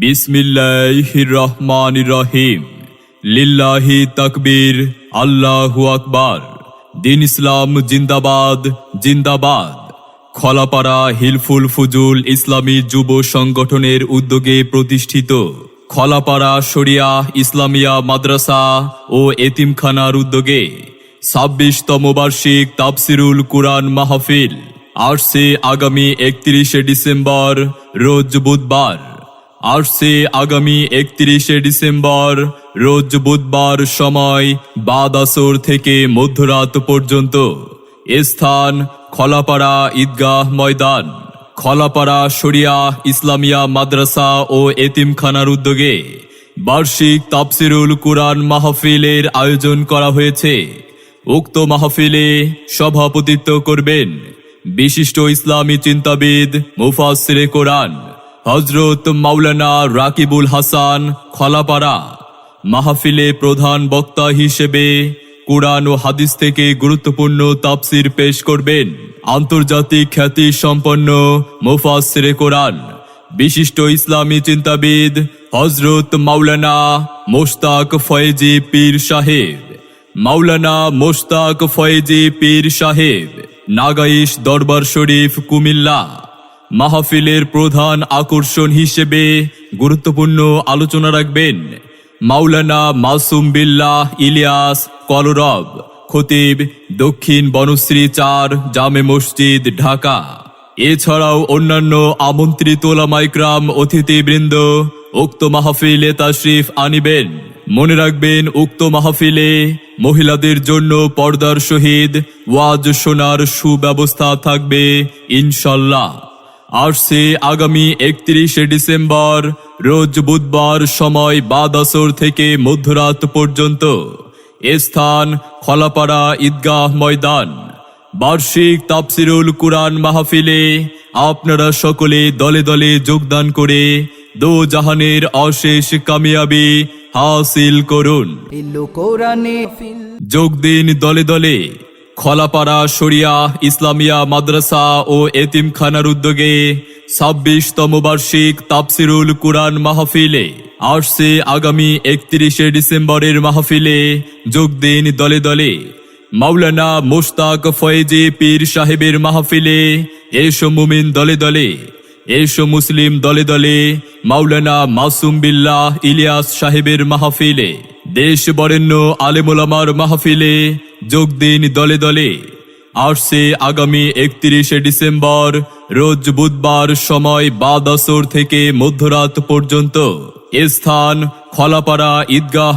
বিসমিল্লাহির রহমান রহিম লিল্লাহি তাকবীর, আল্লাহু আকবার। দিন ইসলাম জিন্দাবাদ জিন্দাবাদ। খলাপাড়া হিলফুল ফুজুল ইসলামী যুব সংগঠনের উদ্যোগে প্রতিষ্ঠিত খলাপাড়া শরিয়া ইসলামিয়া মাদ্রাসা ও এতিমখানার উদ্যোগে ছাব্বিশতম বার্ষিক তাফসিরুল কুরআন মাহফিল। আসছে আগামী একত্রিশে ডিসেম্বর, রোজ বুধবার। আসছে আগামী একত্রিশে ডিসেম্বর, রোজ বুধবার সময় বাদ আসর থেকে মধ্যরাত পর্যন্ত। স্থান খলাপাড়া ঈদগাহ ময়দান। খলাপাড়া শরিয়া ইসলামিয়া মাদ্রাসা ও এতিমখানার উদ্যোগে বার্ষিক তাফসিরুল কুরআন মাহফিলের আয়োজন করা হয়েছে। উক্ত মাহফিলে সভাপতিত্ব করবেন বিশিষ্ট ইসলামী চিন্তাবিদ মুফাসিরে কোরআন হজরত মাওলানা রাকিবুল হাসান খলাপাড়া, মাহফিলে প্রধান বক্তা হিসেবে কোরআন ও হাদিস থেকে গুরুত্বপূর্ণ তাফসির পেশ করবেন আন্তর্জাতিক খ্যাতি সম্পন্ন মুফাসিরে কোরআন বিশিষ্ট ইসলামী চিন্তাবিদ হজরত মাওলানা মোশতাক ফয়েজি পীর সাহেব, মাওলানা মোশতাক ফয়েজি পীর সাহেব। নাগাইশ দরবার শরীফ কুমিল্লা। মাহফিলের প্রধান আকর্ষণ হিসেবে গুরুত্বপূর্ণ আলোচনা রাখবেন মাওলানা মাসুম বিল্লাহ ইলিয়াস কলরব, খতিব দক্ষিণ বনশ্রী চার জামে মসজিদ, ঢাকা। এছাড়াও অন্যান্য আমন্ত্রিত ওলামাইকরাম, অতিথিবৃন্দ, উক্ত মাহফিলে তাশরিফ আনিবেন। মনে রাখবেন, উক্ত মাহফিলে মহিলাদের জন্য পর্দার সহিত ওয়াজ শোনার সুব্যবস্থা থাকবে, ইনশাল্লাহ। আসছে আগামী একত্রিশে ডিসেম্বর, রোজ বুধবার সময় বাদ আসর থেকে মধ্যরাত পর্যন্ত স্থান খলাপাড়া ঈদগাহ ময়দান। বার্ষিক তাফসিরুল কুরআন মাহফিলে আপনারা সকলে দলে দলে যোগদান করে দো জাহানের অশেষ কামিয়াবি হাসিল করুন। যোগ দিন দলে দলে। খলাপাড়া শরিয়া ইসলামিয়া মাদ্রাসা ও এতিমখানার উদ্যোগে ছাব্বিশতম বার্ষিক তাফসিরুল কুরআন মাহফিলে আসছে আগামী একত্রিশে ডিসেম্বরের মাহফিলে যোগ দিন দলে দলে। মাওলানা মোশতাক ফয়েজি পীর সাহেবের মাহফিলে এসো মুমিন দলে দলে। এসো মুসলিম দলে দলে, মাওলানা মাসুম বিল্লাহ ইলিয়াস সাহেবের মাহফিলে, দেশ বরেণ্য আলেমুলামার মাহফিলে যোগ দিন দলে দলে। আসছে আগামী একত্রিশে ডিসেম্বর, রোজ বুধবার সময় বাদ আসর থেকে মধ্যরাত পর্যন্ত। স্থান খলাপাড়া ঈদগাহ